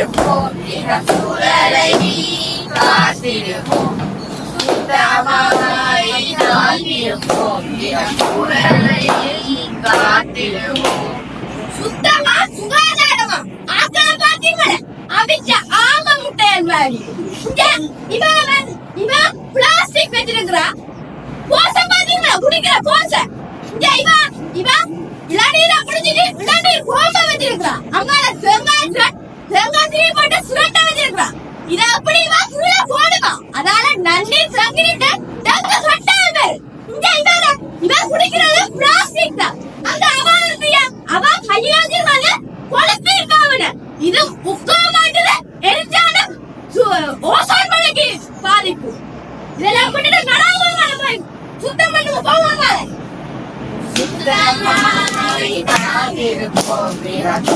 காத்திருப்போம் தினம் சூழலை காத்திருப்போம் சுத்தமாய் காத்திருப்போம் சூழலை காத்திருப்போம் சுத்தமா சுகாதாரமா ஆக்களை பாத்தீங்களா அவிச்ச ஆம முட்டையன் மாதிரி இவன் இவன் பிளாஸ்டிக் வச்சிருக்கிறா போச பாத்தீங்களா குடிக்கிற போச இவன் இவன் இளநீர குடிச்சிட்டு இளநீர் கோப்பை வச்சிருக்கிறா அங்கால தேங்காய் சுர- தேங்காய் திரி போட்டு சுரட்ட வச்சிருக்கிறா. இத அப்படி வா கீழே போடுமா? அதனால நன்றி சங்கிட்டு தங்க சொட்டாங்க இங்க இவன் இவன் குடிக்க பிளாஸ்டிக் தான் அந்த அவன் இருக்கியா அவன் கையில வச்சிருக்காங்க கொளுத்தி இருக்காவன இது முக்கா மாட்டுது எரிஞ்சான ஓசோன் மலைக்கு பாதிப்பு இதெல்லாம் பண்ணிட்டு நடாம போய் சுத்தம் பண்ணுங்க போவாங்க சுத்தமாய் காத்திருப்போம்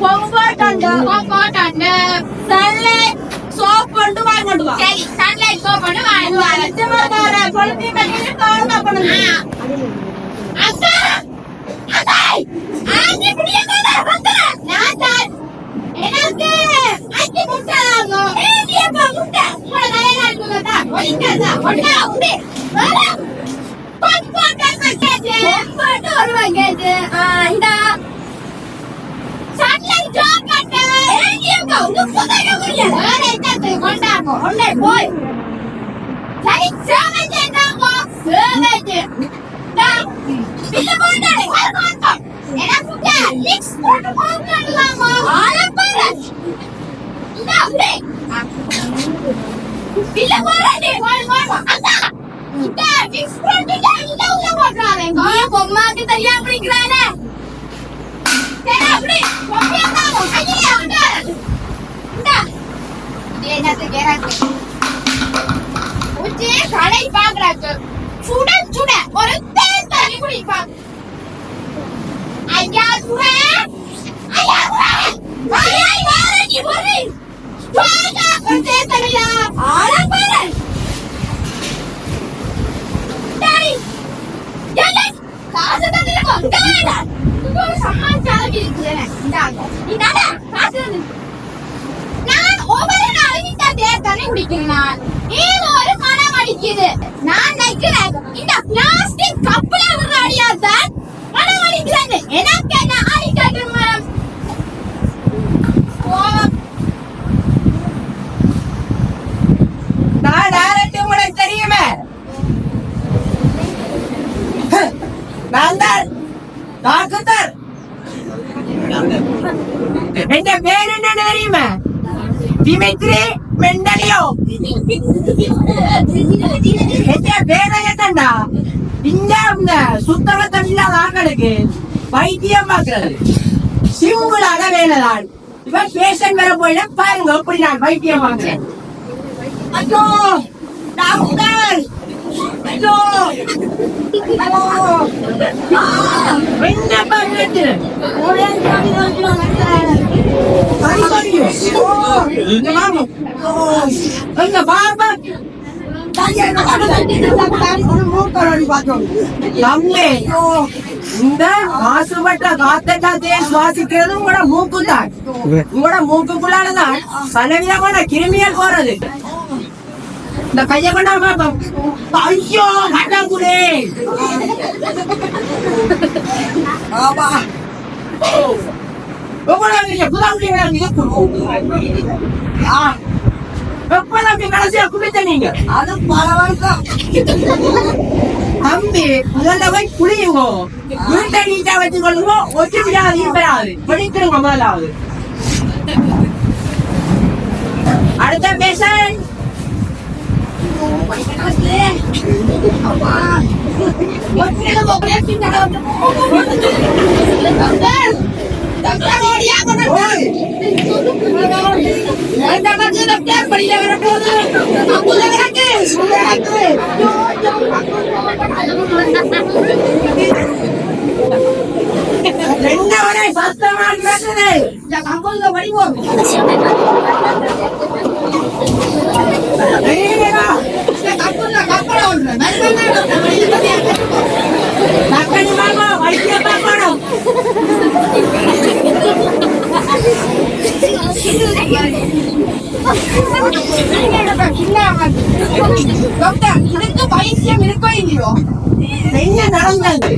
പൊങ്കോട്ടുണ്ട് പൊങ്കോട്ടുണ്ട് സൺലൈറ്റ് സോപ്പ് കൊണ്ട് വാങ്ങോട്ട് വാ ശരി സൺലൈറ്റ് സോപ്പ് കൊണ്ട് വാങ്ങുവാ പൊളിത്തീൻ പറ്റിയ തോന്നുന്നു അച്ഛാ അച്ഛാ ആ നീ പിടിക്കാൻ കൊണ്ടേ இந்த உள்ள போடுறாங்க பொம்மாக்கு தெரியாம பிடிக்கிறானே சரி அப்படி பொம்மையா தான் கையில விட்டு இந்த என்னது கேராக்கு உச்சி கடை பாக்குறாக்கு சுட சுட ஒரு தேன் தண்ணி குடிப்பா ஐயா சுட ஐயா வாரண்டி போறி வாடா ஒரு தேன் தண்ணியா ஆள பாரு டாடி ஏலே காசு தந்திருக்கோம் டேடா இது ஒரு சமாச்சாரம் இருக்குது இந்தாங்க இந்தாடா காசு தந்து நான் ஒவ்வொரு நாளும் இந்த தேர்தலை குடிக்கிறேன் நான் ஏதோ ஒரு மனம் அடிக்குது. நான் நினைக்கிறேன் இந்த பிளாஸ்டிக் கப்பல விடுறாடியா அடியாதான் மனம் அடிக்கிறது எனக்கு என்ன அடிக்கிறது மனம் நான் யாரட்டு உங்களுக்கு தெரியுமே. நான் தான். டாக்டர் என் பேர் என்ன தெரியுமா? திமித்ரி மெண்டலியோ இங்க இந்த சுத்தமத்தம் இல்லாத வைத்தியம் பார்க்கிறது. சிம்பிளான வேலைதான் இவன் பேஷண்ட் வர பாருங்க நான் வைத்தியம் ஐயோ டாக்டர்! ஐயோ என்ன இந்த மாசுபட்ட காத்தட்டாத்தையே சுவாசிக்கிறது உங்களோட மூக்கு தான் உங்களோட மூக்குக்குள்ளாலதான் பலவிதமான கிருமிகள் போறது இந்த கைய கொண்டா பாப்போம் ஐயோ ஆமா எவ்வளவு பெரிய புதாங்குடி எப்பதான் கடைசியா குளித்த நீங்க. அது பல வருஷம் தம்பி முதல்ல போய் குளியுங்க. வீட்டை நீட்டா வச்சுக்கொள்ளுங்க. ஒற்று விடாது இருப்பராது படிக்கிறவங்க முதலாவது. அடுத்த பேஷண்ட் ஒத்திர போகலே பின்னால வந்து டாக்டர் டாக்டர் ஓடியா கொண்டு ஓய் இந்த பக்கம் டாக்டர் படியில வர போகுது அப்புல கிடக்கு சுடாக்கு என்ன வரை சத்தமா கேட்டது இந்த வைத்தியம் இருக்கோ இல்லையோ என்ன நடந்தது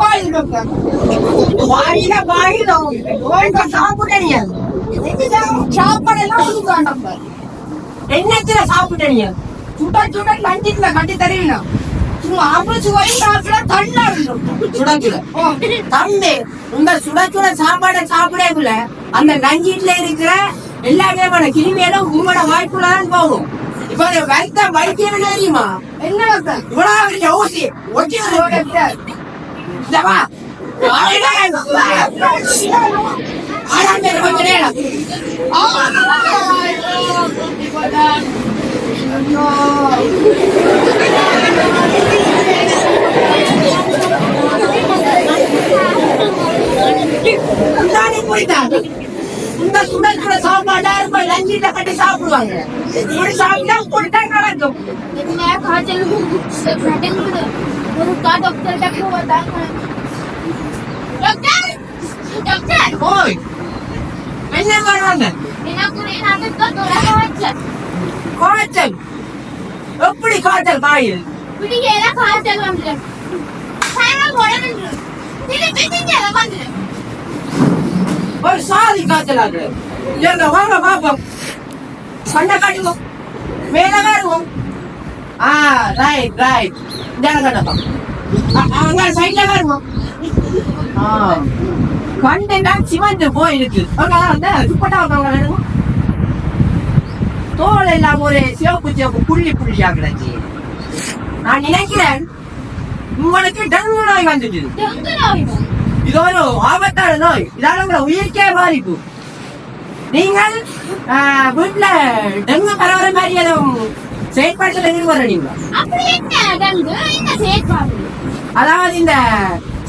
பாயுது டாக்டர் வாயில வாயிலும் ஓய்ந்த சாப்பிட்டீங்க சாப்பாடெல்லாம் கொடுக்குறான் டாக்டர் என்னத்துல சாப்பிட்டீங்க சுட சுட லஞ்சிட்ல கட்டி தருவீங்க சும்மா அபிச்சு போய் சாப்பிட தள்ளா சுட சுட தம்பி இந்த சுட சுட சாப்பாடை சாப்பிடக்குள்ள அந்த நஞ்சிட்டுல இருக்கிற எல்லா விதமான கிருமியெல்லாம் உங்களோட வாய்ப்புல தான் போகும் வைத்த வைத்தியம் என்ன தெரியுமா? என்ன டாக்டர் இவ்வளவு பெரிய ஊசி ஒட்டி டாக்டர் இந்த இந்த சுட சுட சாப்பாடா இருக்கும் லஞ்சிட்ட கட்டி சாப்பிடுவாங்க. இப்படி சாப்பிட்டா கொடுத்தா நடக்கும். என்ன காய்ச்சல் நடக்குது ஒரு கா டாக்டர் டாக்டர் வந்தாங்க டாக்டர் டாக்டர் ஓய் என்ன பண்ணுவாங்க எனக்கு நான் தொலை காய்ச்சல் காய்ச்சல். எப்படி காய்ச்சல் காயுது பிடிக்கல காய்ச்சல் வந்து சாயம் உடனே திருப்பி திங்க வந்து ஒரு சாதி காய்ச்சல் எங்க வாங்க பாப்போம் சண்டை காட்டுவோம். மேல காடுவோம் ஆ ரைட் ரைட் ஜனகண்டப்பா அங்க சைட்ல காடுவோம் கண்டா சிவந்து போயிருக்கு. அந்த துப்பட்டா அவங்க வேணுமா? தோல் எல்லாம் ஒரு சிவப்பு சிவப்பு புள்ளி புள்ளியா கிடக்கு. நான் நினைக்கிறேன் உங்களுக்கு டங்கு நோய் வந்துட்டு டெங்கு நோய் இது ஒரு ஆபத்தான நோய் இதால உங்களை உயிர்க்கே பாதிப்பு நீங்கள் வீட்டுல டெங்கு பரவுற மாதிரி எதுவும் செயற்பாட்டில் ஈடுபடுறீங்களா அப்படி என்ன டெங்கு என்ன செயற்பாடு அதாவது இந்த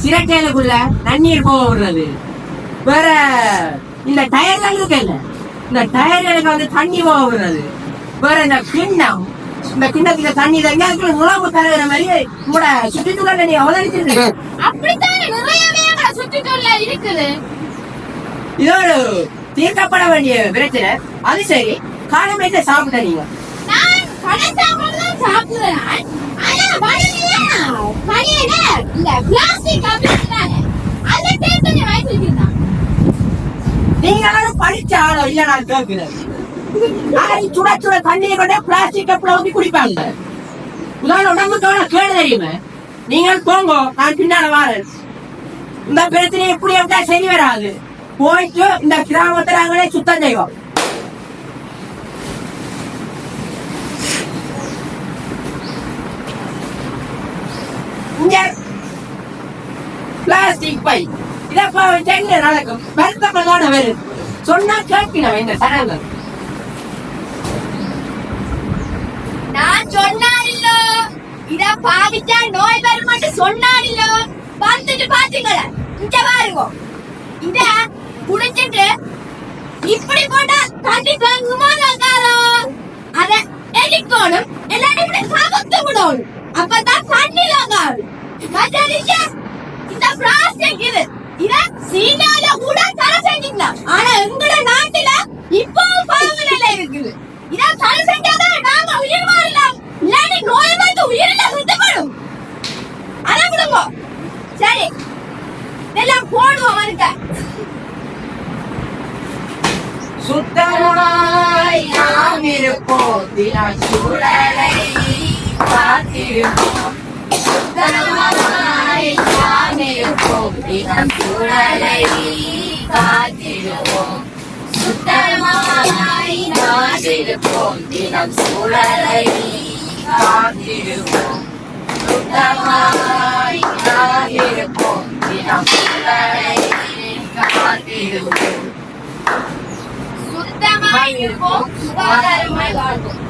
சிரட்டையிலுக்குள்ள நன்னீர் போக விடுறது வேற இந்த டயர்கள் இருக்குல்ல இந்த டயர்களுக்கு வந்து தண்ணி போக விடுறது வேற இந்த கிண்ணம் இந்த கிண்ணத்துல தண்ணி தண்ணி அதுக்குள்ள முழாம்பு தருகிற மாதிரி உங்களோட சுற்றுச்சூழலை நீங்க அவதரிச்சிருக்கீங்க சுற்றுச்சூழல இருக்குது. இது ஒரு தீர்க்கப்பட வேண்டிய பிரச்சனை அது சரி காலம் என்ன சாப்பிட்ட நீங்க? நான் ஆனா பிளாஸ்டிக் டேஸ்ட் நீங்க எல்லாரும் படிச்ச ஆளோ இல்ல நான் கேட்கிறேன். நாளைக்கு சுட சுட தண்ணியை கொண்டே பிளாஸ்டிக் கப்ல ஊத்தி குடிப்பாங்க. உதாரணம் உடம்புக்கு கேடு தெரியுமே? நீங்கள் போங்க நான் பின்னால வாரேன். இந்த பிரச்சனை எப்படி இருந்தா சரி வராது? போயிட்டு இந்த கிராமத்தை நாங்களே சுத்தம் செய்வோம். இங்க பிளாஸ்டிக் பை இதப்பா செங்க நடக்கும் வருத்தப்படாத வேறு சொன்னா கேட்கணும் இந்த சடங்கள் நான் சொன்னாரில்லோ. இத பாதிச்சா நோய் வருமாட்டு சொன்னாரில்லோ. வந்துட்டு பாத்தீங்களா? இங்க பாருங்க. இத குடிச்சிட்டு இப்படி போட்டா தண்ணி தங்குமா தங்காதோ? அத எரிக்கணும் எல்லாரும் இப்படி சமத்து விடணும். அப்பதான் தண்ணி தங்காது. மற்றடிக்க இந்த பிளாஸ்டிக் இது. இத சீனால கூட தர செஞ்சிக்கலாம் ஆனா எங்கட நாட்டுல இப்போ பாவனையில இருக்குது. இத தர செஞ்சாதான் நாம உயிர் வாழலாம். இல்லாட்டி நோய் வந்து உயிரில சுத்தப்படும் அதை விடுங்க சரி. எல்லாம் போடுவோம் வருங்க சுத்தமாய் நாம் இருப்போம். தினம் சூழலை காத்திருப்போம். சுத்தமாய் நாம் இருப்போம். தினம் சூழலை காத்திருப்போம். சுத்தமாய் நாம் இருப்போம். தினம் சூழலை காத்திடுவோம் சுத்தமாய் நாயிருப்போம் தினம் உங்களை காத்திடுவோம் சுத்தமாய் இருப்போம் சுகாதாரமாய் வாழ்வோம்